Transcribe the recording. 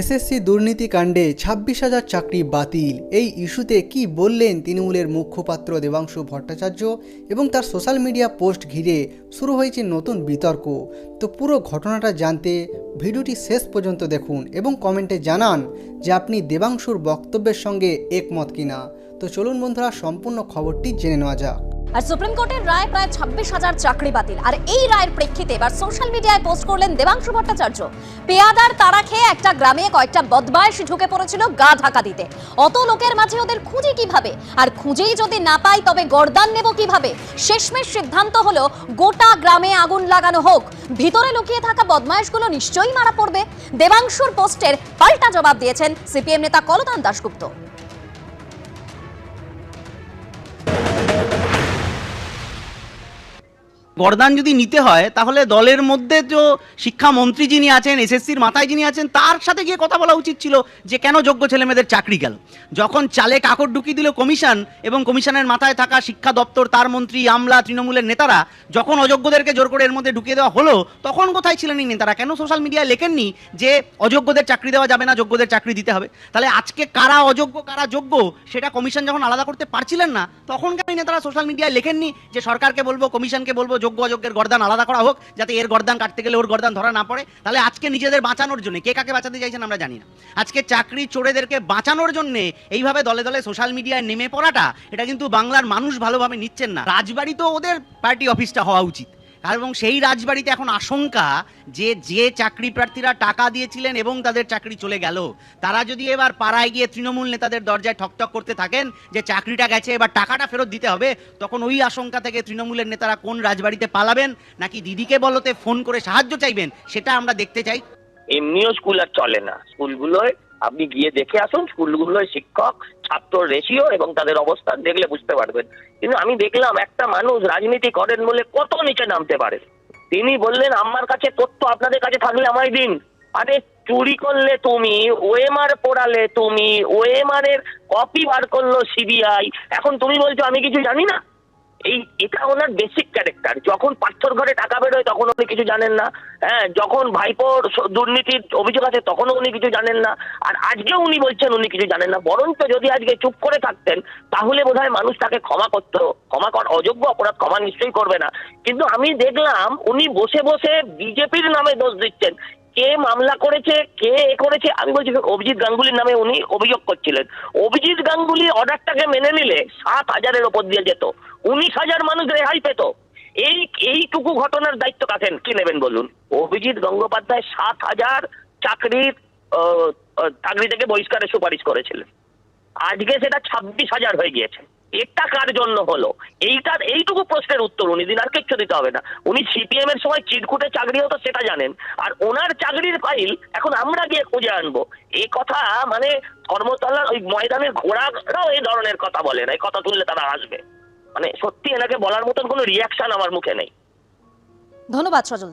SSC দুর্নীতি কাণ্ডে ছাব্বিশ হাজার চাকরি বাতিল। এই ইস্যুতে কি বললেন তৃণমূলের মুখ্যপাত্র দেবাংশু ভট্টাচার্য এবং তার সোশ্যাল মিডিয়া পোস্ট ঘিরে শুরু হয়েছে নতুন বিতর্ক। তো পুরো ঘটনাটা জানতে ভিডিওটি শেষ পর্যন্ত দেখুন এবং কমেন্টে জানান যে আপনি দেবাংশুর বক্তব্যের সঙ্গে একমত কিনা। তো চলুন বন্ধুরা, সম্পূর্ণ খবরটি জেনে নেওয়া যাক। আর সুপ্রিম কোর্টের রায় প্রায় ছাব্বিশ হাজার চাকরি বাতিল। আর এই রায়ের প্রেক্ষিতে এবার সোশ্যাল মিডিয়ায় পোস্ট করলেন দেবাংশু ভট্টাচার্য। পেয়াদার তারা খেয়ে একটা গ্রামে কয়েকটা বদমাইশ ঢুকে পড়েছিল গা ঢাকা দিতে। অত লোকের মাঝে ওদের খুঁজে কীভাবে? আর খুঁজেই যদি না পাই তবে গরদান নেব কীভাবে? শেষমেশ সিদ্ধান্ত হলো, গোটা গ্রামে আগুন লাগানো হোক। ভিতরে লুকিয়ে থাকা বদমাইশগুলো নিশ্চয়ই মারা পড়বে। দেবাংশুর পোস্টের পাল্টা জবাব দিয়েছেন সিপিএম নেতা কলতান দাশগুপ্ত। গরদান যদি নিতে হয়, তাহলে দলের মধ্যে তো শিক্ষামন্ত্রী যিনি আছেন, এসএসসির মাথায় যিনি আছেন, তার সাথে গিয়ে কথা বলা উচিত ছিল যে কেন যোগ্য ছেলেমেয়েদের চাকরি গেল। যখন চালে কাকড় ঢুকিয়ে দিল কমিশন এবং কমিশনের মাথায় থাকা শিক্ষা দপ্তর, তার মন্ত্রী, আমলা, তৃণমূলের নেতারা যখন অযোগ্যদেরকে জোর করে এর মধ্যে ঢুকিয়ে দেওয়া হলো, তখন কোথায় ছিলেন এই নেতারা? কেন সোশ্যাল মিডিয়ায় লেখেননি যে অযোগ্যদের চাকরি দেওয়া যাবে না, যোগ্যদের চাকরি দিতে হবে? তাহলে আজকে কারা অযোগ্য, কারা যোগ্য, সেটা কমিশন যখন আলাদা করতে পারছিলেন না, তখন কেন নেতারা সোশ্যাল মিডিয়ায় লেখেননি যে সরকারকে বলব, কমিশনকে বলব যোগ্য অযোগ্যের গর্দান আলাদা করা হোক, যাতে এর গর্দান কাটতে গেলে ওর গর্দান ধরা না পড়ে। তাহলে আজকে নিজেদের বাঁচানোর জন্য, কে কাকে বাঁচাতে চাইছেন আমরা জানি না। আজকে চাকরি চোরেদেরকে বাঁচানোর জন্য এইভাবে দলে দলে সোশ্যাল মিডিয়ায় নেমে পড়াটা, এটা কিন্তু বাংলার মানুষ ভালোভাবে নিচ্ছেন না। রাজবাড়ি তো ওদের পার্টি অফিসটা হওয়া উচিত। এবং সেই রাজবাড়িতে এখন আশঙ্কা যে যে চাকরি প্রার্থীরা টাকা দিয়েছিলেন এবং তাদের চাকরি চলে গেল, তারা যদি এবার পাড়ায় গিয়ে তৃণমূল নেতাদের দরজায় ঠকঠক করতে থাকেন যে চাকরিটা গেছে, এবার টাকাটা ফেরত দিতে হবে, তখন ওই আশঙ্কা থেকে তৃণমূলের নেতারা কোন রাজবাড়িতে পালাবেন, নাকি দিদিকে বলতে ফোন করে সাহায্য চাইবেন, সেটা আমরা দেখতে চাই। এমনিও স্কুল আর চলে না। স্কুলগুলোয় আপনি গিয়ে দেখে আসুন, স্কুলগুলোয় শিক্ষক, ছাত্র রেশিও এবং তাদের অবস্থান দেখলে বুঝতে পারবেন। কিন্তু আমি দেখলাম একটা মানুষ রাজনীতি করেন বলে কত নিচে নামতে পারে। তিনি বললেন, আমার কাছে তথ্য আপনাদের কাছে থাকলে আমায় দিন। আরে, চুরি করলে তুমি, ওএমআর পোড়ালে তুমি ওএমআর এর কপি বার করল সিবিআই। এখন তুমি বলছো, আমি কিছু জানি না? এই, এটা ওনার বেসিক ক্যারেক্টার যখন পাথর ঘরে টাকা বেরোয়, তখন উনি কিছু জানেন না। হ্যাঁ যখন ভাইপোর দুর্নীতির অভিযোগ আছে তখনও উনি কিছু জানেন না। আর আজকেও উনি বলছেন, উনি কিছু জানেন না। বরঞ্চ যদি আজকে চুপ করে থাকতেন, তাহলে বোধহয় মানুষ তাকে ক্ষমা করতো। ক্ষমা কর, অযোগ্য অপরাধ ক্ষমা নিশ্চয়ই করবে না। কিন্তু আমি দেখলাম, উনি বসে বসে বিজেপির নামে দোষ দিচ্ছেন। কে মামলা করেছে, কে এ করেছে, আমি বলছি অভিজিৎ গাঙ্গুলির নামে উনি অভিযোগ করছিলেন। অভিজিৎ গাঙ্গুলি অর্ডারটাকে মেনে নিলে সাত হাজারের ওপর দিয়ে যেত, উনিশ হাজার মানুষ রেহাই পেত। এই, এইটুকু ঘটনার দায়িত্ব কাকে, কি নেবেন বলুন? অভিজিৎ গঙ্গোপাধ্যায় সাত হাজার চাকরির চাকরি থেকে বহিষ্কারের সুপারিশ করেছিলেন। আজকে সেটা ছাব্বিশ হাজার হয়ে গিয়েছে। এটা কার জন্য হলো? এইটার এইটুকু প্রশ্নের উত্তর উনি দিন, আর কিচ্ছু দিতে হবে না। উনি সিপিএম এর সময় চিটকুটে চাকরি হতো, সেটা জানেন। আর ওনার চাকরির ফাইল এখন আমরা গিয়ে খুঁজে আনব। এই কথা মানে কর্মতলার ওই ময়দানের ঘোড়ারাও এই ধরনের কথা বলে না, এই কথা তুললে তারা আসবে। মানে সত্যি এনাকে বলার মতন কোনো রিয়াকশন আমার মুখে নেই। ধন্যবাদ সজলদা।